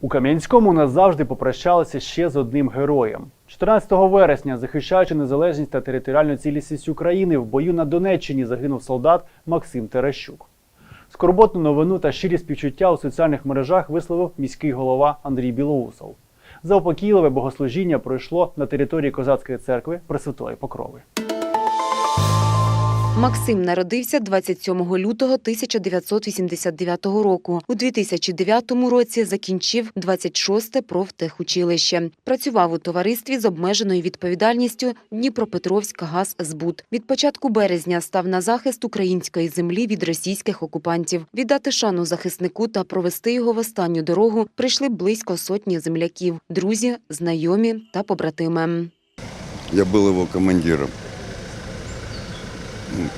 У Кам'янському назавжди попрощалися ще з одним героєм. 14 вересня, захищаючи незалежність та територіальну цілісність України, в бою на Донеччині загинув солдат Максим Терещук. Скорботну новину та щирі співчуття у соціальних мережах висловив міський голова Андрій Білоусов. Заупокійливе богослужіння пройшло на території Козацької церкви Пресвятої Покрови. Максим народився 27 лютого 1989 року. У 2009 році закінчив 26-те профтехучилище. Працював у товаристві з обмеженою відповідальністю Дніпропетровська газзбут. Від початку березня став на захист української землі від російських окупантів. Віддати шану захиснику та провести його в останню дорогу прийшли близько сотні земляків, друзі, знайомі та побратими. Я был его командиром. Ну,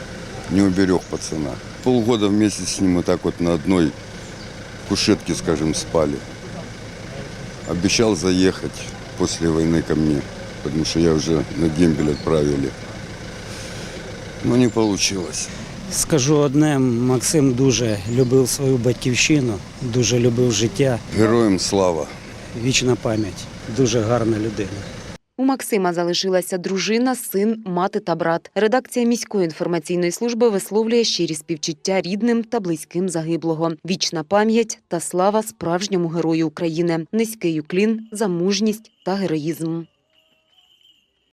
Не уберег пацана. Полгода вместе с ним вот так вот на одной кушетке, скажем, спали. Обещал заехать после войны ко мне, потому что я уже на дембель отправили. Но не получилось. Скажу одне, Максим дуже любив свою батьківщину, дуже любив життя. Героям слава. Вічна пам'ять. Дуже гарна людина. У Максима залишилася дружина, син, мати та брат. Редакція міської інформаційної служби висловлює щирі співчуття рідним та близьким загиблого. Вічна пам'ять та слава справжньому герою України. Низький уклін за мужність та героїзм.